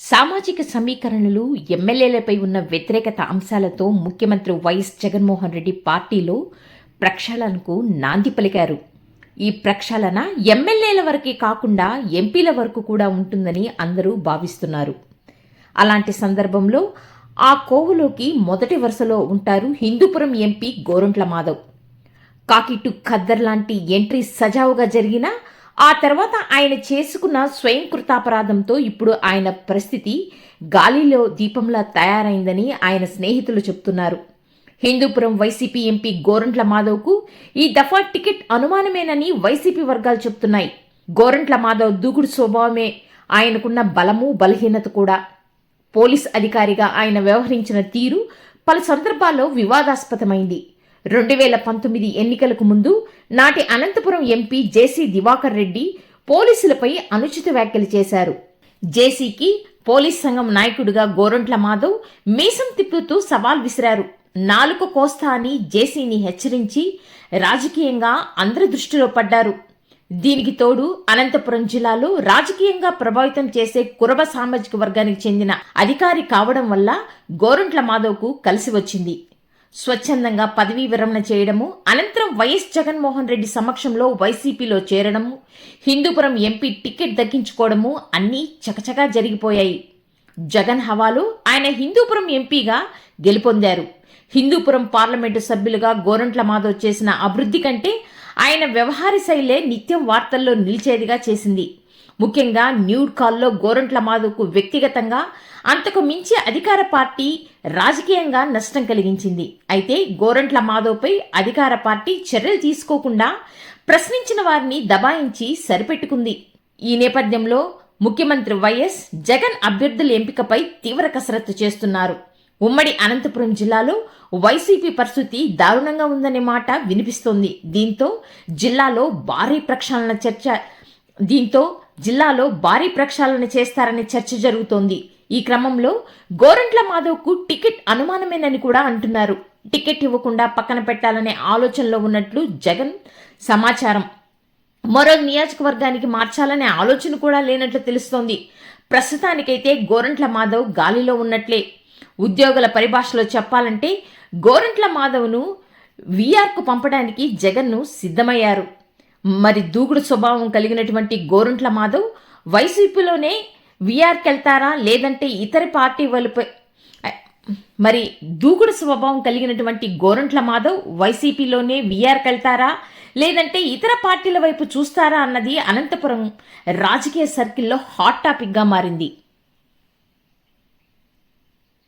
సామాజిక సమీకరణలు ఎమ్మెల్యేలపై ఉన్న వ్యతిరేకత అంశాలతో ముఖ్యమంత్రి వైఎస్ జగన్మోహన్ రెడ్డి పార్టీలో ప్రక్షాళనకు నాంది పలికారు. ఈ ప్రక్షాళన ఎమ్మెల్యేల వరకే కాకుండా ఎంపీల వరకు కూడా ఉంటుందని అందరూ భావిస్తున్నారు. అలాంటి సందర్భంలో ఆ కోవలోకి మొదటి వరుసలో ఉంటారు హిందూపురం ఎంపీ గోరంట్ల మాధవ్. కాకిటు ఖద్దర్ లాంటి ఎంట్రీ సజావుగా జరిగినా ఆ తర్వాత ఆయన చేసుకున్న స్వయం కృతాపరాధంతో ఇప్పుడు ఆయన పరిస్థితి గాలిలో దీపంలా తయారైందని ఆయన స్నేహితులు చెప్తున్నారు. హిందూపురం వైసీపీ ఎంపీ గోరంట్ల మాధవ్కు ఈ దఫా టికెట్ అనుమానమేనని వైసీపీ వర్గాలు చెప్తున్నాయి. గోరంట్ల మాధవ్ దూకుడు స్వభావమే ఆయనకున్న బలము బలహీనత కూడా. పోలీస్ అధికారిగా ఆయన వ్యవహరించిన తీరు పలు సందర్భాల్లో వివాదాస్పదమైంది. రెండు వేల పంతొమ్మిది ఎన్నికలకు ముందు నాటి అనంతపురం ఎంపీ జేసీ దివాకర్ రెడ్డి పోలీసులపై అనుచిత వ్యాఖ్యలు చేశారు. జేసీకి పోలీస్ సంఘం నాయకుడిగా గోరంట్ల మాధవ్ మీసం తిప్పుతూ సవాల్ విసిరారు. నాలుక కోస్తా అని జేసీని హెచ్చరించి రాజకీయంగా అందరి దృష్టిలో పడ్డారు. దీనికి తోడు అనంతపురం జిల్లాలో రాజకీయంగా ప్రభావితం చేసే కురబ సామాజిక వర్గానికి చెందిన అధికారి కావడం వల్ల గోరంట్ల మాధవ్కు కలిసి వచ్చింది. స్వచ్ఛందంగా పదవీ విరమణ చేయడము అనంతరం వైఎస్ జగన్మోహన్ రెడ్డి సమక్షంలో వైసీపీలో చేరడము హిందూపురం ఎంపీ టికెట్ దక్కించుకోవడము అన్నీ చకచకా జరిగిపోయాయి. జగన్ హవాలు ఆయన హిందూపురం ఎంపీగా గెలుపొందారు. హిందూపురం పార్లమెంటు సభ్యులుగా గోరంట్ల మాధవ్ చేసిన అభివృద్ధి కంటే ఆయన వ్యవహార శైలే నిత్యం వార్తల్లో నిలిచేదిగా చేసింది. ముఖ్యంగా న్యూడ్ కాల్లో గోరంట్ల మాధవ్కు వ్యక్తిగతంగా అంతకు మించి అధికార పార్టీ రాజకీయంగా నష్టం కలిగించింది. అయితే గోరంట్ల మాధవ్పై అధికార పార్టీ చర్యలు తీసుకోకుండా ప్రశ్నించిన వారిని దబాయించి సరిపెట్టుకుంది. ఈ నేపథ్యంలో ముఖ్యమంత్రి వైఎస్ జగన్ అభ్యర్థుల ఎంపికపై తీవ్ర కసరత్తు చేస్తున్నారు. ఉమ్మడి అనంతపురం జిల్లాలో వైసీపీ పరిస్థితి దారుణంగా ఉందనే మాట వినిపిస్తోంది. దీంతో జిల్లాలో భారీ ప్రక్షాళన చర్చ దీంతో జిల్లాలో భారీ ప్రక్షాళన చేస్తారనే చర్చ జరుగుతోంది. ఈ క్రమంలో గోరంట్ల మాధవ్కు టికెట్ అనుమానమేనని కూడా అంటున్నారు. టికెట్ ఇవ్వకుండా పక్కన పెట్టాలనే ఆలోచనలో ఉన్నట్లు జగన్ సమాచారం. మరో నియోజకవర్గానికి మార్చాలనే ఆలోచన కూడా లేనట్లు తెలుస్తోంది. ప్రస్తుతానికైతే గోరంట్ల మాధవ్ గాలిలో ఉన్నట్లే. ఉద్యోగుల పరిభాషలో చెప్పాలంటే గోరంట్ల మాధవ్ను వీఆర్కు పంపడానికి జగన్ను సిద్ధమయ్యారు. మరి దూకుడు స్వభావం కలిగినటువంటి గోరంట్ల మాధవ్ వైసీపీలోనే వీఆర్కి వెళ్తారా? లేదంటే ఇతర పార్టీ వాళ్ళపై మరి దూకుడు స్వభావం కలిగినటువంటి గోరంట్ల మాధవ్ వైసీపీలోనే వీఆర్కి వెళ్తారా? లేదంటే ఇతర పార్టీల వైపు చూస్తారా అన్నది అనంతపురం రాజకీయ సర్కిల్లో హాట్ టాపిక్గా మారింది.